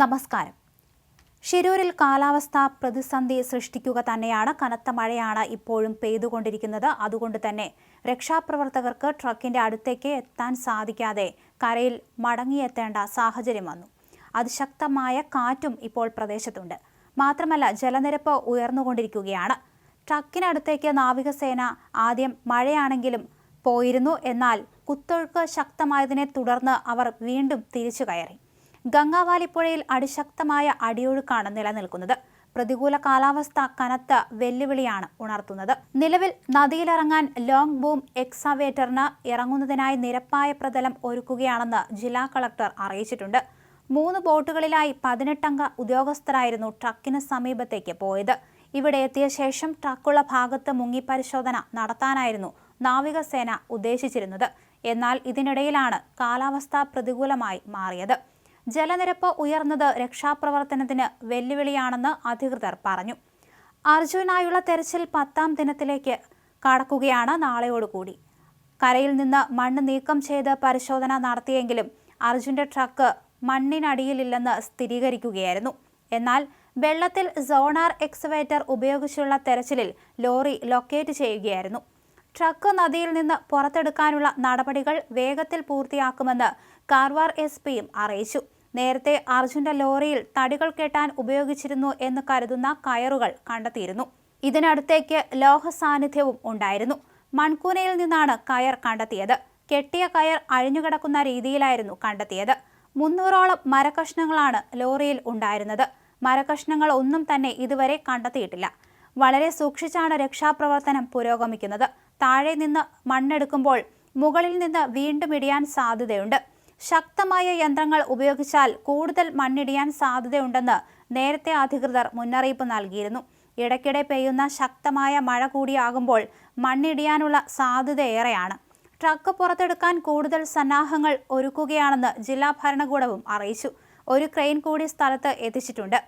നമസ്കാരം. ഷിരൂരിൽ കാലാവസ്ഥ പ്രതിസന്ധി സൃഷ്ടിക്കുക തന്നെയാണ് കനത്ത മഴയാണ് ഇപ്പോഴും പെയ്തുകൊണ്ടിരിക്കുന്നത്. അതുകൊണ്ട് തന്നെ രക്ഷാപ്രവർത്തകർക്ക് ട്രക്കിന്റെ അടുത്തേക്ക് എത്താൻ സാധിക്കാതെ കരയിൽ മടങ്ങിയെത്തേണ്ട സാഹചര്യം വന്നു. അതിശക്തമായ കാറ്റും ഇപ്പോൾ പ്രദേശത്തുണ്ട്. മാത്രമല്ല ജലനിരപ്പ് ഉയർന്നുകൊണ്ടിരിക്കുകയാണ്. ട്രക്കിനടുത്തേക്ക് നാവികസേന ആദ്യം മഴയാണെങ്കിലും പോയിരുന്നു. എന്നാൽ കുത്തൊഴുക്ക് ശക്തമായതിനെ തുടർന്ന് അവർ വീണ്ടും തിരിച്ചു കയറി. ഗംഗാവാലിപ്പുഴയിൽ അതിശക്തമായ അടിയൊഴുക്കാണ് നിലനിൽക്കുന്നത്. പ്രതികൂല കാലാവസ്ഥ കനത്ത വെല്ലുവിളിയാണ് ഉണർത്തുന്നത്. നിലവിൽ നദിയിലിറങ്ങാൻ ലോങ് ബൂം എക്സാവേറ്ററിന് ഇറങ്ങുന്നതിനായി നിരപ്പായ പ്രതലം ഒരുക്കുകയാണെന്ന് ജില്ലാ കളക്ടർ അറിയിച്ചിട്ടുണ്ട്. മൂന്ന് ബോട്ടുകളിലായി പതിനെട്ടംഗ ഉദ്യോഗസ്ഥരായിരുന്നു ട്രക്കിന് സമീപത്തേക്ക് പോയത്. ഇവിടെ എത്തിയ ശേഷം ട്രക്കുള്ള ഭാഗത്ത് മുങ്ങി പരിശോധന നടത്താനായിരുന്നു നാവികസേന ഉദ്ദേശിച്ചിരുന്നത്. എന്നാൽ ഇതിനിടയിലാണ് കാലാവസ്ഥ പ്രതികൂലമായി മാറിയത്. ജലനിരപ്പ് ഉയർന്നത് രക്ഷാപ്രവർത്തനത്തിന് വെല്ലുവിളിയാണെന്ന് അധികൃതർ പറഞ്ഞു. അർജുനായുള്ള തെരച്ചിൽ പത്താം ദിനത്തിലേക്ക് കടക്കുകയാണ് നാളെയോടുകൂടി. കരയിൽ നിന്ന് മണ്ണ് നീക്കം ചെയ്ത് പരിശോധന നടത്തിയെങ്കിലും അർജുന്റെ ട്രക്ക് മണ്ണിനടിയിലില്ലെന്ന് സ്ഥിരീകരിക്കുകയായിരുന്നു. എന്നാൽ വെള്ളത്തിൽ സോണാർ എക്സവേറ്റർ ഉപയോഗിച്ചുള്ള തെരച്ചിലിൽ ലോറി ലൊക്കേറ്റ് ചെയ്യുകയായിരുന്നു. ട്രക്ക് നദിയിൽ നിന്ന് പുറത്തെടുക്കാനുള്ള നടപടികൾ വേഗത്തിൽ പൂർത്തിയാക്കുമെന്ന് കാർവാർ എസ് പിയും അറിയിച്ചു. നേരത്തെ അർജുന്റെ ലോറിയിൽ തടികൾ കെട്ടാൻ ഉപയോഗിച്ചിരുന്നു എന്ന് കരുതുന്ന കയറുകൾ കണ്ടെത്തിയിരുന്നു. ഇതിനടുത്തേക്ക് ലോഹ സാന്നിധ്യവും ഉണ്ടായിരുന്നു. മൺകൂനയിൽ നിന്നാണ് കയർ കണ്ടെത്തിയത്. കെട്ടിയ കയർ അഴിഞ്ഞുകിടക്കുന്ന രീതിയിലായിരുന്നു കണ്ടെത്തിയത്. മുന്നൂറോളം മരകഷ്ണങ്ങളാണ് ലോറിയിൽ ഉണ്ടായിരുന്നത്. മരകഷ്ണങ്ങൾ ഒന്നും തന്നെ ഇതുവരെ കണ്ടെത്തിയിട്ടില്ല. വളരെ സൂക്ഷിച്ചാണ് രക്ഷാപ്രവർത്തനം പുരോഗമിക്കുന്നത്. താഴെ നിന്ന് മണ്ണെടുക്കുമ്പോൾ മുകളിൽ നിന്ന് വീണ്ടും ഇടിയാൻ സാധ്യതയുണ്ട്. ശക്തമായ യന്ത്രങ്ങൾ ഉപയോഗിച്ചാൽ കൂടുതൽ മണ്ണിടിയാൻ സാധ്യതയുണ്ടെന്ന് നേരത്തെ അധികൃതർ മുന്നറിയിപ്പ് നൽകിയിരുന്നു. ഇടയ്ക്കിടെ പെയ്യുന്ന ശക്തമായ മഴ കൂടിയാകുമ്പോൾ മണ്ണിടിയാനുള്ള സാധ്യതയേറെയാണ് ട്രക്ക് പുറത്തെടുക്കാൻ കൂടുതൽ സന്നാഹങ്ങൾ ഒരുക്കുകയാണെന്ന് ജില്ലാ ഭരണകൂടവും അറിയിച്ചു. ഒരു ക്രെയിൻ കൂടി സ്ഥലത്ത് എത്തിച്ചിട്ടുണ്ട്.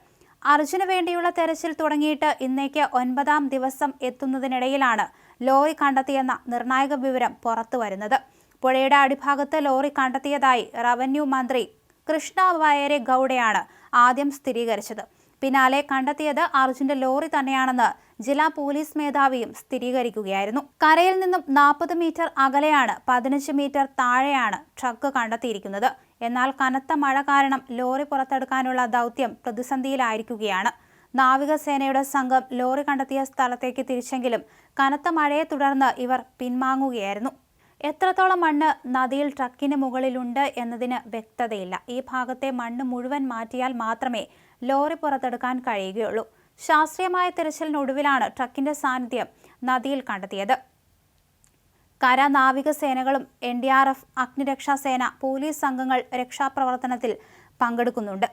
അർജുന് വേണ്ടിയുള്ള തെരച്ചിൽ തുടങ്ങിയിട്ട് ഇന്നേക്ക് ഒൻപതാം ദിവസം എത്തുന്നതിനിടയിലാണ് ലോറി കണ്ടെത്തിയെന്ന നിർണായക വിവരം പുറത്തു വരുന്നത്. പുഴയുടെ അടിഭാഗത്ത് ലോറി കണ്ടെത്തിയതായി റവന്യൂ മന്ത്രി കൃഷ്ണ വയരെ ഗൌഡയാണ് ആദ്യം സ്ഥിരീകരിച്ചത്. പിന്നാലെ കണ്ടെത്തിയത് അർജുന്റെ ലോറി തന്നെയാണെന്ന് ജില്ലാ പോലീസ് മേധാവിയും സ്ഥിരീകരിക്കുകയായിരുന്നു. കരയിൽ നിന്നും നാൽപ്പത് മീറ്റർ അകലെയാണ് പതിനഞ്ച് മീറ്റർ താഴെയാണ് ട്രക്ക് കണ്ടെത്തിയിരിക്കുന്നത്. എന്നാൽ കനത്ത മഴ കാരണം ലോറി പുറത്തെടുക്കാനുള്ള ദൗത്യം പ്രതിസന്ധിയിലായിരിക്കുകയാണ്. നാവികസേനയുടെ സംഘം ലോറി കണ്ടെത്തിയ സ്ഥലത്തേക്ക് തിരിച്ചെങ്കിലും കനത്ത മഴയെ തുടർന്ന് ഇവർ പിന്മാങ്ങുകയായിരുന്നു എത്രത്തോളം മണ്ണ് നദിയിൽ ട്രക്കിന് മുകളിലുണ്ട് എന്നതിന് വ്യക്തതയില്ല. ഈ ഭാഗത്തെ മണ്ണ് മുഴുവൻ മാറ്റിയാൽ മാത്രമേ ലോറി പുറത്തെടുക്കാൻ കഴിയുകയുള്ളൂ. ശാസ്ത്രീയമായ തിരച്ചിലിനൊടുവിലാണ് ട്രക്കിന്റെ സാന്നിധ്യം നദിയിൽ കണ്ടെത്തിയത്. കര നാവികസേനകളും എൻ ഡി ആർ എഫ് അഗ്നിരക്ഷാസേന പോലീസ് സംഘങ്ങൾ രക്ഷാപ്രവർത്തനത്തിൽ പങ്കെടുക്കുന്നുണ്ട്.